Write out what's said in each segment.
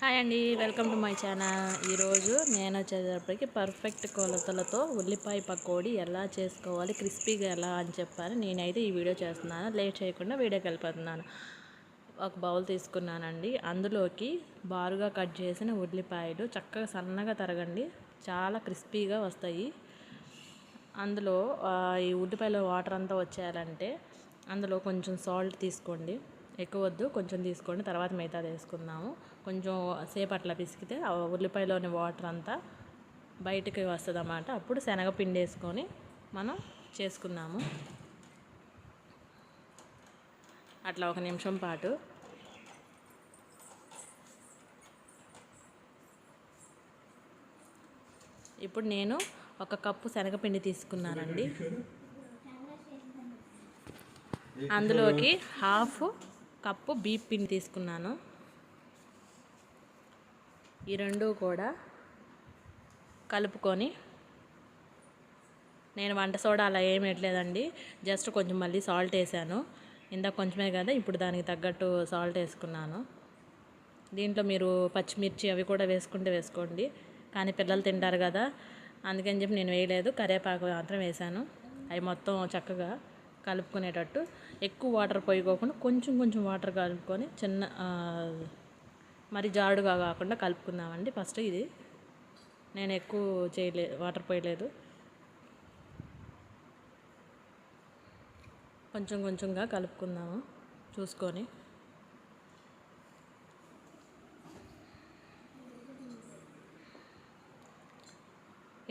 Hi అండి welcome to my channel. ఈరోజు నేను వచ్చేటప్పటికి పర్ఫెక్ట్ కొలతలతో ఉల్లిపాయ పకోడీ ఎలా చేసుకోవాలి క్రిస్పీగా ఎలా అని చెప్పాను నేనైతే ఈ వీడియో చేస్తున్నాను. లేట్ చేయకుండా వీడియోకి వెళ్ళిపోతున్నాను. ఒక బౌల్ తీసుకున్నానండి. అందులోకి బారుగా కట్ చేసిన ఉల్లిపాయలు చక్కగా సన్నగా తరగండి. చాలా క్రిస్పీగా వస్తాయి. అందులో ఈ ఉల్లిపాయలో వాటర్ అంతా వచ్చేయాలంటే అందులో కొంచెం సాల్ట్ తీసుకోండి. ఎక్కువ వద్దు కొంచెం తీసుకోండి తర్వాత మిగతాది వేసుకుందాము కొంచెం సేపు అట్లా పిసికితే ఆ ఉల్లిపాయలోని వాటర్ అంతా బయటికి వస్తుంది అన్నమాట అప్పుడు శనగపిండి వేసుకొని మనం చేసుకుందాము. అట్లా ఒక నిమిషం పాటు. ఇప్పుడు నేను ఒక కప్పు శనగపిండి తీసుకున్నానండి. అందులోకి హాఫ్ కప్పు బీప్ పిండి తీసుకున్నాను. ఈ రెండు కూడా కలుపుకొని నేను వంట సోడా అలా ఏం వేయట్లేదండి. జస్ట్ కొంచెం మళ్ళీ సాల్ట్ వేసాను. ఇందాక కొంచెమే కదా ఇప్పుడు దానికి తగ్గట్టు సాల్ట్ వేసుకున్నాను. దీంట్లో మీరు పచ్చిమిర్చి అవి కూడా వేసుకుంటే వేసుకోండి. కానీ పిల్లలు తింటారు కదా అందుకని చెప్పి నేను వేయలేదు. కరివేపాకు మాత్రం వేసాను. అవి మొత్తం చక్కగా కలుపుకునేటట్టు ఎక్కువ వాటర్ పోయికోకుండా కొంచెం కొంచెం వాటర్ కలుపుకొని చిన్న మరి జారుడుగా కాకుండా కలుపుకుందామండి. ఫస్ట్ ఇది. నేను ఎక్కువ చేయలే వాటర్ పోయలేదు. కొంచెం కొంచెంగా కలుపుకుందాము చూసుకొని.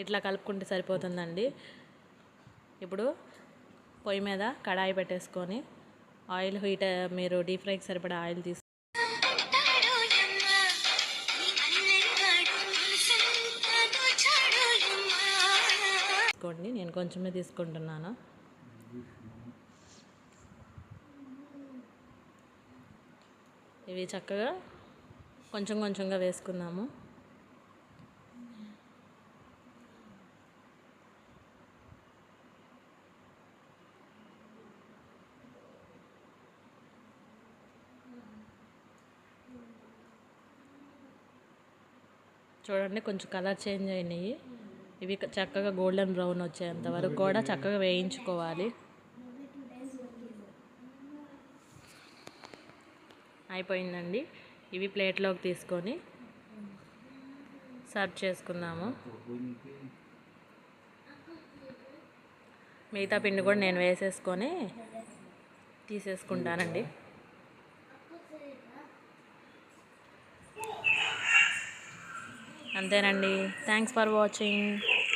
ఇట్లా కలుపుకుంటే సరిపోతుందండి. ఇప్పుడు పొయ్యి మీద కడాయి పెట్టేసుకొని ఆయిల్ హీట్ మీరు డీప్ ఫ్రైకి సరిపడా ఆయిల్ తీసు తీసుకోండి. నేను కొంచెమే తీసుకుంటున్నాను. ఇవి చక్కగా కొంచెం కొంచెంగా వేసుకుందాము. చూడండి కొంచెం కలర్ చేంజ్ అయినాయి. ఇవి చక్కగా గోల్డెన్ బ్రౌన్ వచ్చేంత వరకు కూడా చక్కగా వేయించుకోవాలి. అయిపోయిందండి. ఇవి ప్లేట్లోకి తీసుకొని సర్వ్ చేసుకుందాము మిగతా పిండి కూడా నేను వేసేసుకొని తీసేసుకుంటానండి. అంతేనండి. Thanks for watching